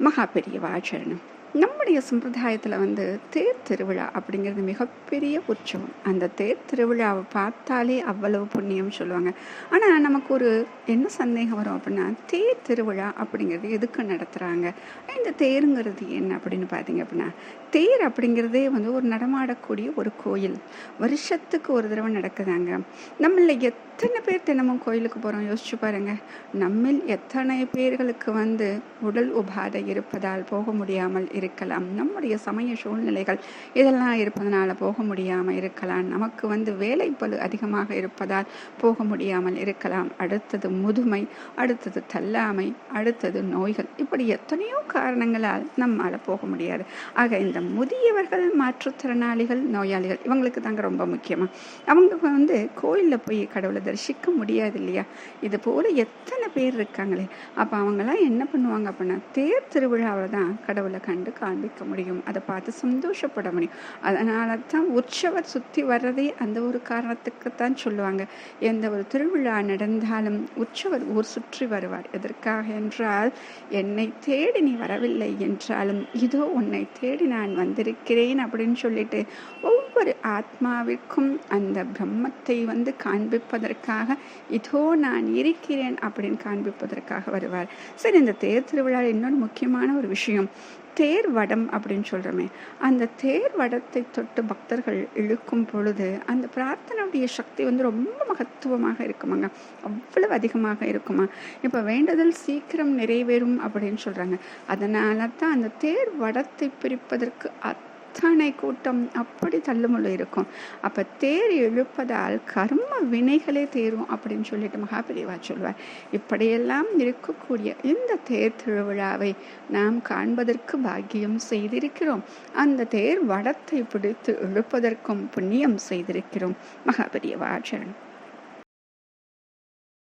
महापरिवार शरणम நம்முடைய சம்பிரதாயத்தில் வந்து தேர் திருவிழா அப்படிங்கிறது மிகப்பெரிய உற்சவம். அந்த தேர் திருவிழாவை பார்த்தாலே அவ்வளவு புண்ணியம் சொல்லுவாங்க. ஆனால் நமக்கு ஒரு என்ன சந்தேகம் வரும் அப்படின்னா தேர் திருவிழா அப்படிங்கிறது எதுக்கு நடத்துகிறாங்க இந்த தேருங்கிறது என்ன அப்படின்னு பார்த்தீங்க அப்படின்னா தேர் அப்படிங்கிறதே வந்து ஒரு நடமாடக்கூடிய ஒரு கோயில். வருஷத்துக்கு ஒரு தடவை நடக்குதாங்க. நம்மள எத்தனை பேர் தினமும் கோயிலுக்கு போகிறோம் யோசிச்சு பாருங்க. நம்மில் எத்தனை பேர்களுக்கு வந்து உடல் உபாதை இருப்பதால் போக முடியாமல் இருக்கலாம். நம்முடைய சமய சூழ்நிலைகள் இதெல்லாம் இருப்பதனால போக முடியாமல் இருக்கலாம். நமக்கு வந்து வேலை பழு அதிகமாக இருப்பதால் போக முடியாமல் இருக்கலாம். அடுத்தது முதுமை அடுத்தது தள்ளாமை அடுத்தது நோய்கள். இப்படி எத்தனையோ காரணங்களால் நம்மால் போக முடியாது. ஆக இந்த முதியவர்கள் மாற்றுத்திறனாளிகள் நோயாளிகள் இவங்களுக்கு தாங்க ரொம்ப முக்கியமாக அவங்க வந்து கோயிலில் போய் கடவுளை தரிசிக்க முடியாது இல்லையா? இது போல் எத்தனை பேர் இருக்காங்களே. அப்போ அவங்களாம் என்ன பண்ணுவாங்க அப்படின்னா தேர் திருவிழாவில் தான் கடவுளை கண்டு காண்பிக்க முடியும். அதை பார்த்து சந்தோஷப்பட முடியும். அதனால தான் உற்சவர் சுற்றி வர்றதே அந்த ஒரு காரணத்துக்கு தான் சொல்லுவாங்க. எந்த ஒரு திருவிழா நடந்தாலும் உற்சவர் ஊர் சுற்றி வருவார். எதற்காக என்றால் என்னை தேடி நீ வரவில்லை என்றாலும் இதோ உன்னை தேடி நான் வந்திருக்கிறேன் அப்படின்னு சொல்லிட்டு ஒவ்வொரு ஆத்மாவிற்கும் அந்த பிரம்மத்தை வந்து காண்பிப்பதற்காக இதோ நான் இருக்கிறேன் அப்படின்னு காண்பிப்பதற்காக வருவார். சரி இந்த தேர் திருவிழா இன்னொரு முக்கியமான ஒரு விஷயம். தேர் வடம் அப்படின்னு சொல்கிறோமே அந்த தேர் வடத்தை தொட்டு பக்தர்கள் இழுக்கும் பொழுது அந்த பிரார்த்தனையுடைய சக்தி வந்து ரொம்ப மகத்துவமாக இருக்குமாங்க. அவ்வளவு அதிகமாக இருக்குமா. இப்போ வேண்டுதல் சீக்கிரம் நிறைவேறும் அப்படின்னு சொல்கிறாங்க அதனால தான் அந்த தேர் வடத்தை பிரிப்பதற்கு அத் அத்தனை கூட்டம் அப்படி தள்ளுமுள்ள இருக்கும். அப்போ தேர் இழுப்பதால் கர்ம வினைகளே தேரும் அப்படின்னு சொல்லிட்டு மகாபிரிவா சொல்வார். இப்படியெல்லாம் இருக்கக்கூடிய இந்த தேர் திருவிழாவை நாம் காண்பதற்கு பாக்கியம் செய்திருக்கிறோம். அந்த தேர் வடத்தை பிடித்து இழுப்பதற்கும் புண்ணியம் செய்திருக்கிறோம். மகாபெரியவா